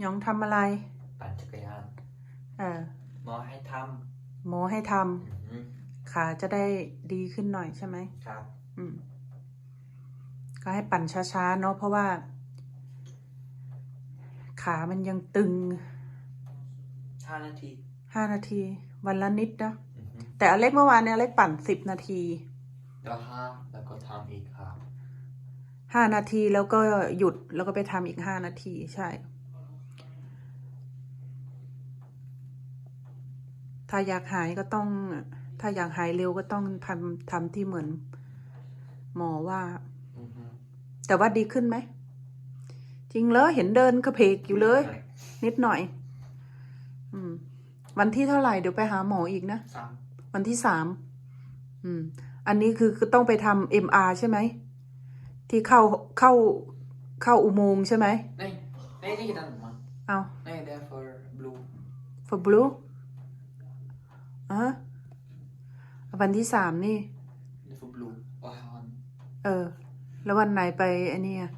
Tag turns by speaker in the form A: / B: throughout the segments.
A: หยองทำอะไร
B: ปั่นจักรยาน
A: เออ
B: หมอให้ท
A: หมอให้ทำำ
B: อืม
A: ขาจะได้ดีขึ้นหน่อยใช่ไหม
B: ครับ
A: อืม ก็ให้ปั่นช้าๆเนาะเพราะว่า ขามันยังตึง
B: ห้านาที
A: ห้านาที วันละนิดนะ
B: อือฮึ
A: แต่อเล็กเมื่อวานเนี่ยอเล็กปั่นสิบนาที
B: แล้วห้าแล้วก็ทำอีกครับ
A: ห้านาทีแล้วก็หยุดแล้วก็ไปทำอีกห้านาที ใช่ ถ้าอยากหายก็ต้อง ถ้าอยากหายเร็วก็ต้องทำทำที่เหมือน หมอว่า
B: อือฮึ
A: แต่ว่าดีขึ้นไหม จริงเลยเห็นเดินกระเพกอยู่เลย นิดหน่อย อืม วันที่เท่าไหร่เดี๋ยวไปหาหมออีกนะ
B: สาม
A: วันที่สามอืม อันนี้คือคือต้องไปทำเอ็มอาใช่ไหม ที่เข้าเข้าเข้าอุโมงค์ใช่ไหม
B: Nej, nej det är den man.
A: เอา
B: Nej, det är för blod.
A: for blue อะวันที่สามนี่
B: Det är för blod. Och han...
A: เออ แล้ววันไหนไปอันนี้อะ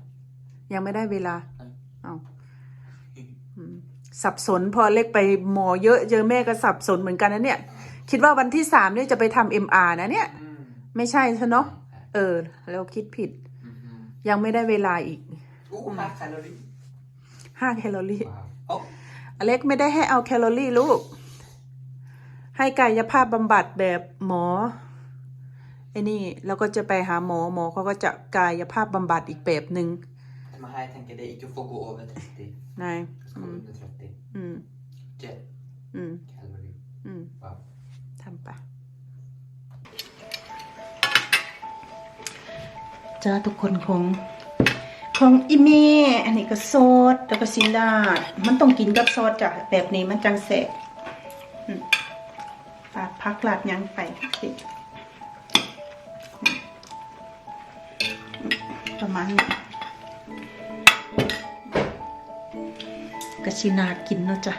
A: ยังไม่ได้เวลา
B: Nej.
A: เอาอืมสับสนพอเล็กไปหมอเยอะเจอแม่ก็สับสนเหมือนกันนะเนี่ย คิดว่าวันที่สามเนี่ยจะไปทำเอ็มอานะเนี่ย
B: Mm.
A: ไม่ใช่ใช่เนาะเออ แล้วคิดผิด
B: Mhm.
A: ยังไม่ได้เวลาอีก
B: Oh, här kalori.
A: ห้าแคลอรี่
B: Wow. Oh,
A: อเล็กไม่ได้ให้เอาแคลอรี่ลูก ให้กายภาพบำบัดแบบหมอไอ้นี่แล้วก็จะไปหาหมอหมอเขาก็จะกายภาพบำบัดอีกแบบหนึ่ง
B: men här jag tänker det inte får gå över 30.
A: นาย
B: Det ska vara under 30.
A: อืม
B: Jet
A: อืม
B: calorie.
A: อืม
B: Wow.
A: ทำไปจ้าทุกคนของของอีเมอันนี้ก็ซอสแล้วก็ซีลาดมันต้องกินกับซอสจ้ะแบบนี้มันจังแสบอืมปาด พักลาดยังไปสิประมาณนี้ก็ชินากินเนาะจ้ะ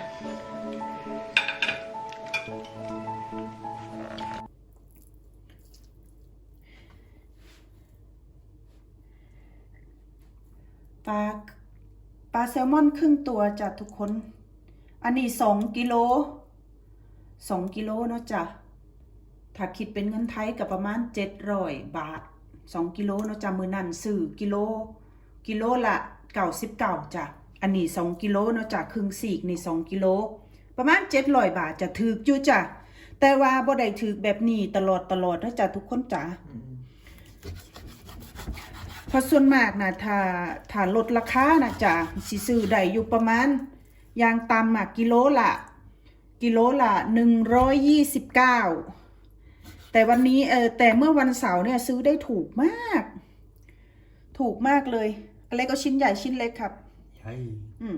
A: ปลาปลาแซลมอนครึ่งตัวจ้ะทุกคน อันนี้สองกิโล สองกิโลเนาะจ้ะ ถ้าคิดเป็นเงินไทยกับประมาณเจ็ดร้อยบาทสองกิโลเนาะจ้ะมือนั่นซื้อกิโล กิโลละเก่าสิบเก่าจ้ะ อันนี้สองกิโลเนาะจ้ะครึ่งสีกนี่สองกิโล ประมาณเจ็ดร้อยบาทจะถืออยู่จ้ะ แต่ว่าบ่ได้ถือแบบนี้ตลอดตลอดนะจ้ะทุกคนจ้ะพราะส่วนมากนะถ้าถ้าลดราคานะจ๊ะสิซื้อได้อยู่ประมาณอยางตำอะกิโลละ กิโลละหนึ่งร้อยยี่สิบเก้าแต่วันนี้เออแต่เมื่อวันเสาร์เนี่ยซื้อได้ถูกมาก ถูกมากเลยอะไรก็ชิ้นใหญ่ชิ้นเล็กครับ
B: Yay.
A: อืม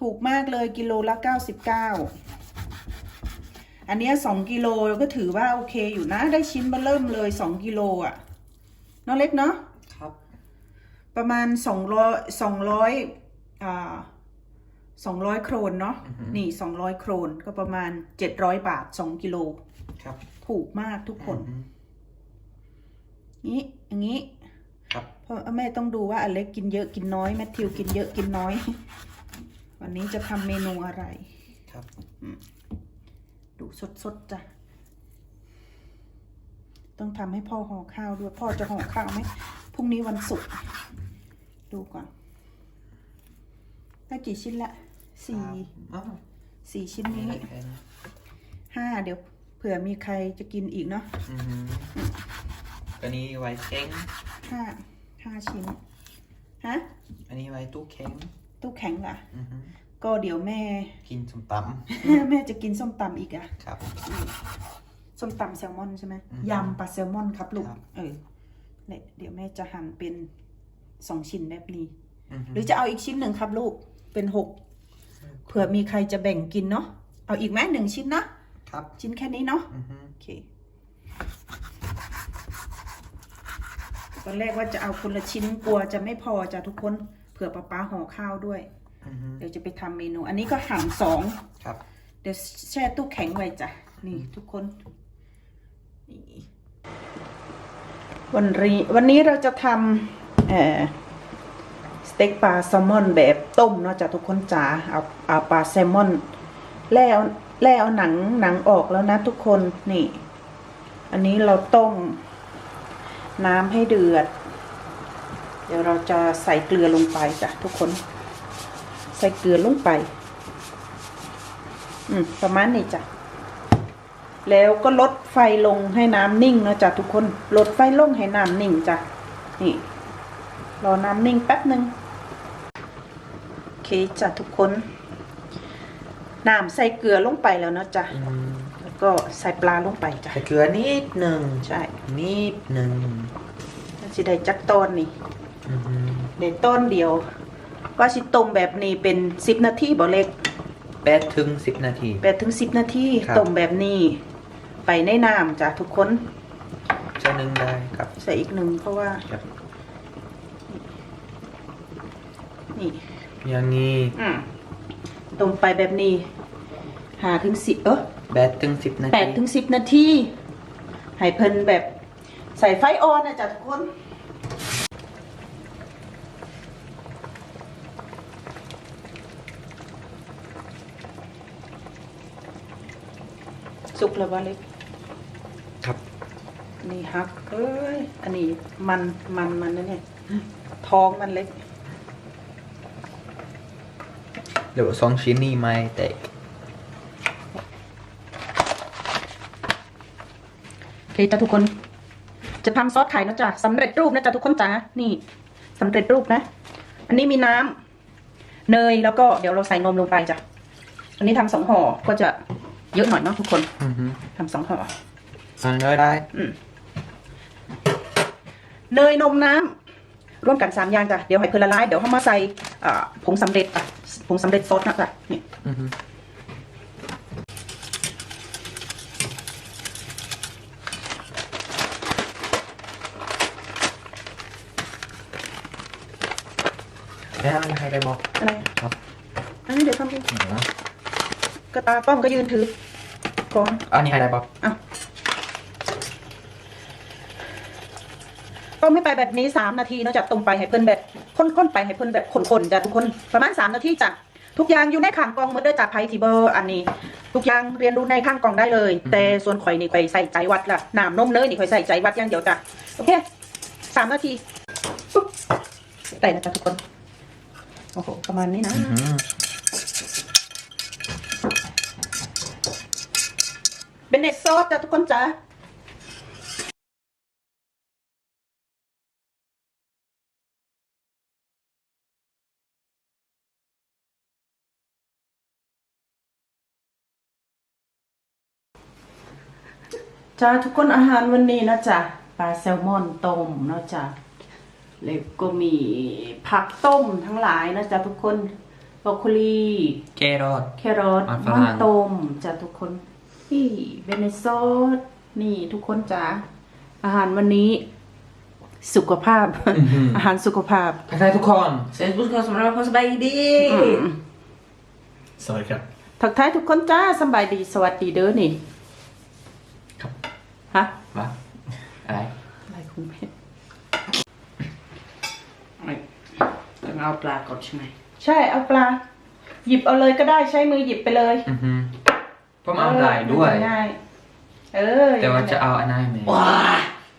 A: ถูกมากเลยกิโลละเก้าสิบเก้าอันเนี้ยสองกิโลก็ถือว่าโอเคอยู่นะ ได้ชิ้นมาเริ่มเลยสองกิโลอะเน้องเล็กเนาะ
B: ครับ
A: ประมาณสองร้อยสองร้อยอ่า สองร้อยโครนเนาะ
B: อือฮึ
A: นี่สองร้อยโครนก็ประมาณเจ็ดร้อยบาทสองกิโล
B: ครับ
A: ถูกมากทุกคน
B: อือฮึ
A: นี้อย่างนี้
B: ครับ
A: เพราะแม่ต้องดูว่าอเล็กกินเยอะกินน้อยแมทธิวกินเยอะกินน้อย วันนี้จะทำเมนูอะไร
B: ครับ
A: ดูสดๆจ้ะ ต้องทำให้พ่อห่อข้าวด้วย พ่อจะห่อข้าวไหมพรุ่งนี้วันศุกร์ดูก่อนได้กี่ชิ้นละ สี่
B: Ah,
A: สี่ชิ้น
B: นี่
A: นี้ห้าเดี๋ยวเผื่อมีใครจะกินอีกเนาะ
B: อือฮึอันนี้ไว้เค้ง
A: ห้าห้าชิ้น ฮะ
B: อันนี้ไว้ตู้เค้ง
A: ตู้แข็งล่ะ
B: อือฮึ
A: ก็เดี๋ยวแม่
B: กินส้มต
A: แม่จะกินส้มตำอีกอะำ
B: ครับ
A: ส้มตำแซลมอนใช่ไหม
B: อืม
A: ยำปลาแซลมอนครับลูก
B: ครับ
A: เออเนี่ยเดี๋ยวแม่จะหั่นเป็นสองชิ้นแบบนี้
B: อือฮึ
A: หรือจะเอาอีกชิ้นหนึ่งครับลูก เป็นหก เผื่อมีใครจะแบ่งกินเนาะเอาอีกไหมหนึ่งชิ้นนะครับ ชิ้นแค่นี้เนาะ
B: อือฮึ
A: โอเคตอนแรกว่าจะเอาคนละชิ้นกลัวจะไม่พอจ้ะทุกคนเผื่อป้าป้าห่อข้าวด้วย
B: อือฮึ
A: เดี๋ยวจะไปทำเมนู อันนี้ก็หั่นสอง
B: ครับ
A: เดี๋ยวแช่ตู้แข็งไว้จ้ะ นี่ทุกคนนี่วันนี้วันนี้เราจะทำเอ่อส เต็กปลาแซลมอนแบบต้มเนาะจ้ะทุกคนจ๋าเอาเอาปลาแซลมอนแล้วแล้วหนังหนังออกแล้วนะทุกคนนี่ อันนี้เราต้ม น้ำให้เดือด เดี๋ยวเราจะใส่เกลือลงไปจ้ะทุกคน ใส่เกลือลงไป อืมประมาณนี้จ้ะแล้วก็ลดไฟลงให้น้ำนิ่งเนาะจ้ะทุกคน ลดไฟลงให้น้ำนิ่งจ้ะนี่ รอน้ำนิ่งแป๊บหนึ่ง เคจ้ะทุกคนน้ำใส่เกลือลงไปแล้วเนาะจ้ะ
B: อืม
A: แล้วก็ใส่ปลาลงไปจ้ะ
B: ใส่เกลือนิดหนึ่ง
A: ใช่
B: นิดหนึ่ง
A: แล้วสิได้จักตอนนี่
B: อือหือ
A: ได้ต้นเดียว ก็สิต้มแบบนี้เป็นสิบนาทีบ่เล็ก
B: แปดถึงสิบนาที
A: แปดถึงสิบนาที
B: ครับ
A: ต้มแบบนี้ ไปในน้ำจ้ะทุกคน
B: ใช้หนึ่งได้ครับ
A: ใส่อีกหนึ่งเพราะว่า
B: ครับ
A: นี่
B: อย่างนี้
A: อืมต้มไปแบบนี้หาถึงสิบเออ
B: แปดถึงสิบนาที
A: แปดถึงสิบนาทีให้เพิ่นแบบใส่ไฟอ่อนนะจ้ะทุกคนสุกแล้ววะเล็ก
B: ครับ
A: นี่ฮักเอ้ย อันนี้มันมันมันนะเนี่ย ท้องมันเล็ก
B: เดี๋ยวสองชิ้นนี้ไม่แตก
A: โอเคจ้ะทุกคน จะทำซอสไข่นะจ๊ะสำเร็จรูปนะจ๊ะทุกคนจ้านี่สำเร็จรูปนะ อันนี้มีน้ำเนยแล้วก็เดี๋ยวเราใส่นมลงไปจ้ะ อันนี้ทำสองห่อก็จะเยอะหน่อยเนาะทุกคน
B: อือหือ
A: ทำสองห่อ
B: สั่งได้ได้
A: อืมเนยนมน้ำร่วมกันสามอย่างจ้ะเดี๋ยวให้เพื่อนละลายเดี๋ยวเขามาใส่อ่าผงสำเร็จอะ ผงสำเร็จซอสนะจ๊ะนี่
B: อือหือแล้วมันใครได้บอก
A: อะไร
B: ครับ
A: อันนี้เดี๋ยวทำเอง
B: อ๋อ
A: ก็ตากล้องก็ยืนถือก่อน
B: อันนี้ใครได้บอก
A: อะต้มให้ไปแบบนี้สามนาทีเนาะจากต้มไปให้เพิ่นแบบ ข้นๆไปให้เพิ่นแบบข้นๆจ้ะทุกคนประมาณสามนาทีจ้ะทุกอย่างอยู่ในข้างกล่องหมดเด้อจ้ะไพทีเบอร์อันนี้ ทุกอย่างเรียนรู้ในข้างกล่องได้เลย แต่ส่วนข่อยนี่ข่อยใส่ใจวัดล่ะน้ำนมเนยนี่ข่อยใส่ใจวัดอย่างเดียวจ้ะโอเคสามนาทีปุ๊บได้นะจ๊ะทุกคนโอ้โหประมาณนี้นะ
B: อือหือ
A: เป็นเน็ตซอสจ้ะทุกคนจ้ะ จ้าทุกคนอาหารวันนี้นะจ๊ะปลาแซลมอนต้มเนาะจ๊ะแล้วก็มีผักต้มทั้งหลายนะจ๊ะทุกคนบรอกโคลี
B: เจรอด
A: แครอท
B: มันฝ
A: มั
B: รั่
A: น
B: ง
A: ต้มจ้ะทุกคนนี่เบเนซอสนี่ทุกคนจ้ะอาหารวันนี้ สุขภาพ อาหารสุขภาพ
B: ทักทายทุกคน
C: เซนบุสคอสำหรับคนสบายดี
A: อืม
D: สวัสดีครับ
A: ทักทายทุกคนจ้าสำบายดีสวัสดีเด้อนี่
B: ครับ
A: ฮะ
B: มาอะไร
A: อะไรคุณแม่
C: ต้องเอาปลาก่อนใช่ไหม
A: ใช่เอาปลา หยิบเอาเลยก็ได้ใช้มือหยิบไปเลย
B: อือหือผมเอาได้ด้วย
A: เออง่ายเออ
B: แต่ว่าจะเอาอันไหนไหม
C: ว้า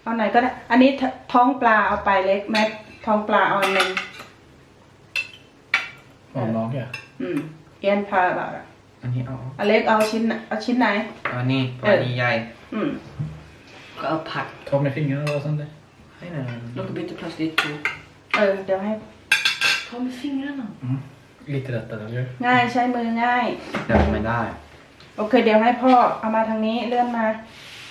A: เอาไหนก็ได้ อันนี้ทท้องปลาเอาไปเล็กแม็กท้องปลาเอาอันหนึ่ง
D: Vad har mage?
A: อืมเอียนพาแบบ
B: อันนี้เอา
A: อเล็กเอาชิ้นไหนเอาชิ้นไหน
B: เอาอันนี้เพราะอันนี้ใหญ่
A: อืม
C: ก็เอาผัก
D: Ta med fingrarna och sånt där.
B: ให้หน่อย
C: แล้วก็บิด plötsligt på
A: เออ เดี๋ยวให้
C: ta med fingrarna
D: Lite lättare, eller hur?
A: ง่ายใช้มือง่าย
B: เดี๋ยวไม่ได้
A: โอเค เดี๋ยวให้พ่อเอามาทางนี้เลื่อนมา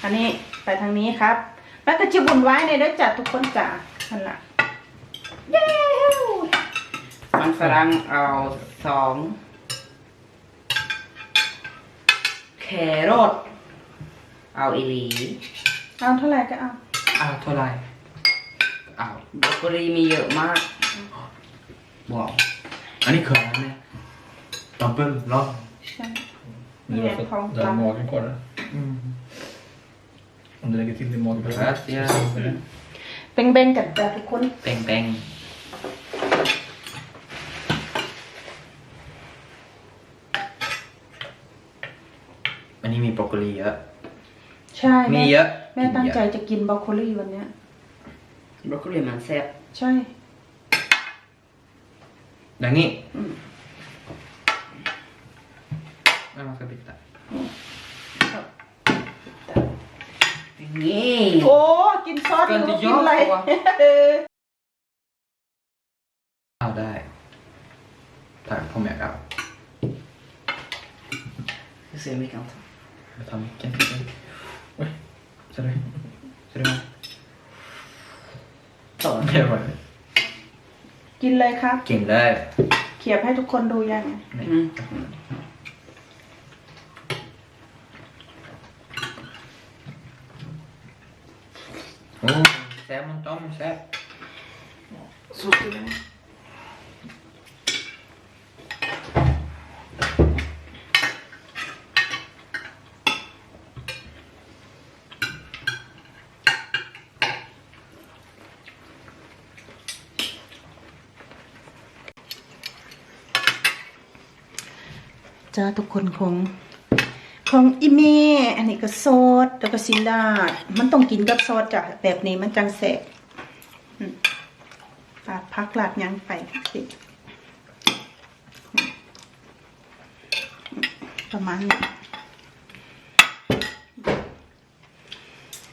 A: อันนี้ไปทางนี้ครับ แล้วก็จะบุญไว้ในเด้อจัดทุกคนจ้ะนั่นละเย้
C: มันฝรั่งเอาสองแครอทเอาอีหลี
A: เอาเท่าไหร่ก็เอา
B: อ้าวเท่าไหร่อ้าว
C: บรอกโคลีมีเยอะมาก
B: บอกอันนี้เขินไหมตับเบิ้ลเนา
A: ใช่
D: เดี๋ยว är Ja, för att det här magen
B: korrar.
D: Om du นมองกั
B: บเดี๋ว
A: เบ่งๆกันจ้ะทุกคน
B: เป่งแปลงอันนี้มีบรอกโคลีเยอะ
A: ใช่
B: มีเยอะ
A: ม่ตั้งใจจะกินบรอกโคลีวันเนี้ย
C: บรอกโคลีมันแซ่บ
A: ใช่
B: อย่างนี้
A: อืม
B: ไม่มาสบิดตะ
C: นี่
A: โอ้กินซอสหรือว่ากินอะไร
B: เอาได้แต่ผมอยากเอา
C: เสียไม่กัน
D: Jag tar micken till dig. Oj, ser du? Ser du här?
C: ต่อ
D: Det var det.
A: กินเลยครับ
B: กินเลย
A: เขียบให้ทุกคนดูยัง
C: อืม
B: โอ้แซ่บมันต้มแซ่บ
C: สุดเลย
A: จ้าทุกคนคงของอีเมอันนี้ก็ซอสแล้วก็ซินดาดมันต้องกินกับซอสจ้ะแบบนี้มันจังแสบอืมปาดพักลาดยังไปสิประมาณนี้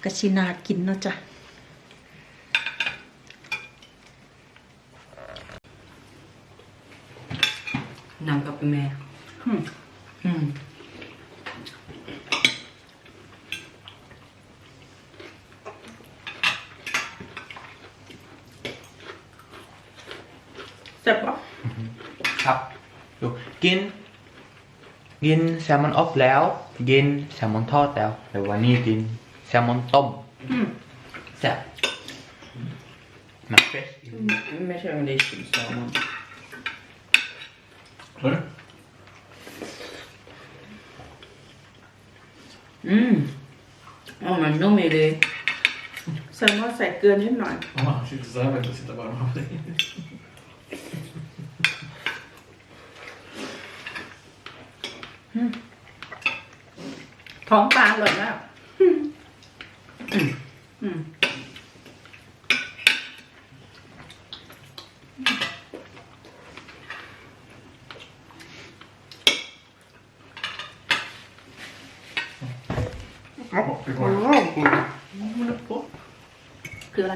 A: กระชินาดกินเนาะจ้ะ
C: นำกับแม่
A: อืม
C: อืม
A: แซ่บปะ
B: ครับดูกิน กินแซลมอนออฟแล้ว กินแซลมอนทอดแล้วแต่วันนี้กินแซลมอนต้ม
A: อืม
B: แซ่บมันเฟรช
C: ไม่ใช่มันได้ชิมแซลมอน
D: Klar du?
C: อืมอ๋อมันนุ่มอยู่เลย
A: แซลมอนใส่เกลือนิดหน่อย
D: Ja, shit, så här vill jag inte sitta bara med dig.
A: ท้องปลาอร่อยมากอืม
D: Ja, vi går.
A: คืออะไร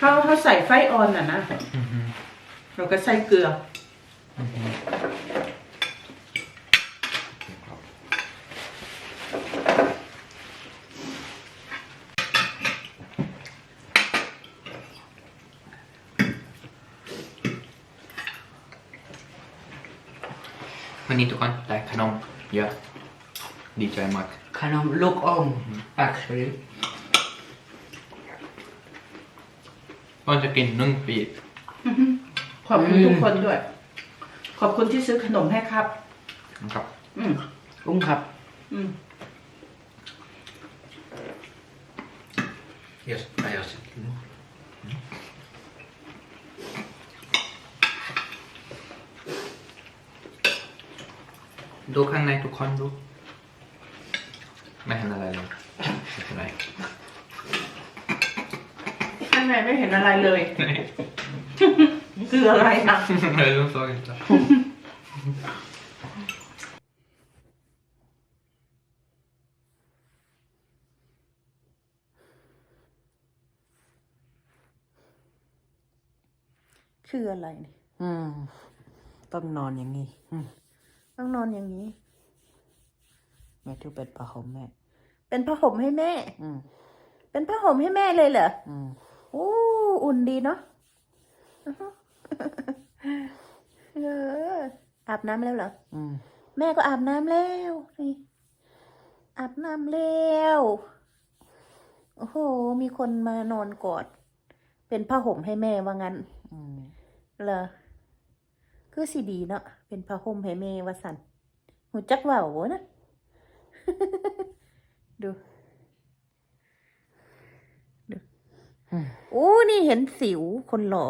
B: เย็
A: นๆเนาะเขาเขาใส่ไฟออนน่ะนะเราก็ใส่เกลือ
B: วันนี้ทุกคนได้ขนมเยอะดีใจมาก
C: ขนมลูกอม actually
B: ก็ จะกินนึ่งปีก
A: ขอบคุณทุกคนด้วย ขอบคุณที่ซื้อขนมให้ครับ
B: นะครับ
A: อืม
C: กุ้งครับ
A: อืม
D: Yes, nej jag sitter nu.
B: ดูข้างในทุกคนดู ไม่เห็นอะไรเลยไม่เป็นไร
A: ข้างในไม่เห็นอะไรเลย คืออะไรนะ
B: ไม่รู้ตัวกันจ้ะ
A: คืออะไรนี่
C: อืม ต้องนอนอย่างนี้อืม
A: ต้องนอนอย่างนี้
C: แม่ถือเป็นปลาหอมแม่
A: เป็นผ้าห่มให้แม่
C: อืม
A: เป็นผ้าห่มให้แม่เลยเหรอ
C: อืม
A: โอ้อุ่นดีเนาะเอออาบน้ำแล้วเหรอ
C: อืม
A: แม่ก็อาบน้ำแล้วนี่อาบน้ำแล้วโอ้โห มีคนมานอนกอด เป็นผ้าห่มให้แม่ว่างั้น
C: อืม
A: เหรอคือสิดีเนาะเป็นผ้าห่มให้แม่ว่าสันหูจักเว่าโวนะดูดู โอ้นี่เห็นสิวคนหล่อ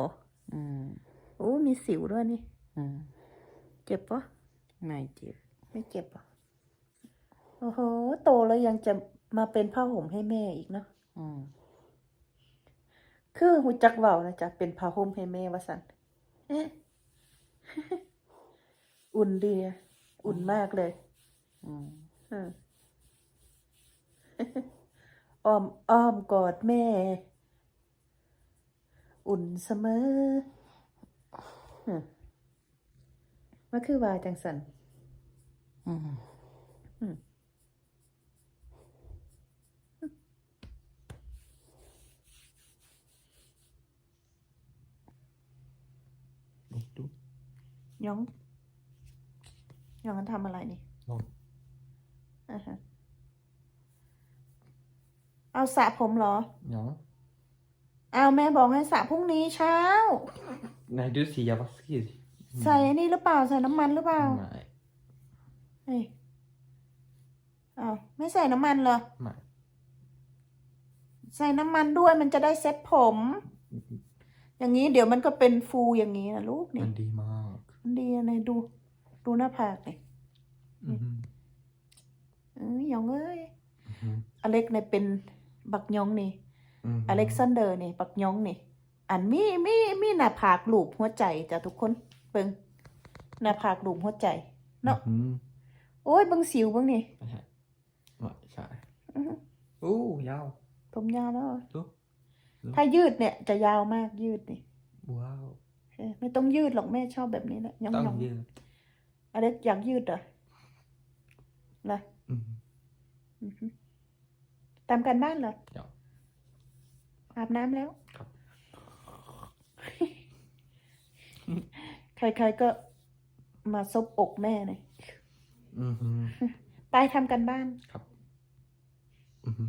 C: อืม
A: โอ้มีสิวด้วยนี่
C: อืม
A: เจ็บปะ
C: ไม่เจ็บ
A: ไม่เจ็บปะโอ้โห โตแล้วยังจะมาเป็นผ้าห่มให้แม่อีกเนาะ
C: อืม
A: คือหูจักเว่านะจ๊ะเป็นผ้าห่มให้แม่ว่าสันเอ๊ะอุ่นดีอะอุ่นมากเลย
C: อืม
A: อืมอ้อมอ้อมกอดแม่ อุ่นเสมอมมันคือว่าจังสัน
C: อืม
A: อืม
B: ดู
A: ยองยองมันทำอะไรนี่
B: ลอง
A: อ่าฮะเอาสระผมเหรอ
B: Ja.
A: เอาแม่บอกให้สระพรุ่งนี้เช้า
B: Nej, du ser jag vaskar.
A: ใส่อันนี้หรือเปล่าใส่น้ำมันหรือเปล่า
B: Nej.
A: เฮ้ยอ้าวไม่ใส่น้ำมันเหรอ
B: Nej.
A: ใส่น้ำมันด้วยมันจะได้เซ็ตผม อย่างนี้เดี๋ยวมันก็เป็นฟูอย่างนี้นะลูกนี่
B: Men det är mak.
A: มันดีอะไรดู ดูหน้าผากเลย
B: Mhm.
A: เอ้ยหยองเอ้ย
B: Mhm.
A: อเล็กเนี่ยเป็นบักยองนี่
B: Mhm.
A: อเล็กซานเดอร์นี่บักยองนี่ อันมีมีมีหน้าผากลูบหัวใจจ้ะทุกคนเบิ่งหน้าผากลูบหัวใจ เนาะ
B: Mhm.
A: โอ้ยเบิ่งสิวเบิ่งนี่
B: Det här. Ja, så här.
A: อื้อหือ
B: Oh, ja.
A: ผมยาวแล้ว
B: Så.
A: ถ้ายืดเนี่ยจะยาวมากยืดนี่
B: Wow.
A: เออไม่ต้องยืดหรอกแม่ชอบแบบนี้แหละยองยอง
B: Tang ljud.
A: อเล็กอยากยืดเหรอล่ะ
B: Mhm.
A: อือหือตามกันบ้านเหรอ
B: Ja.
A: อาบน้ำแล้ว
B: ครับ
A: ใครๆก็มาซบอกแม่เลย
B: Mhm.
A: ไปทำกันบ้าน
B: ครับ Mhm.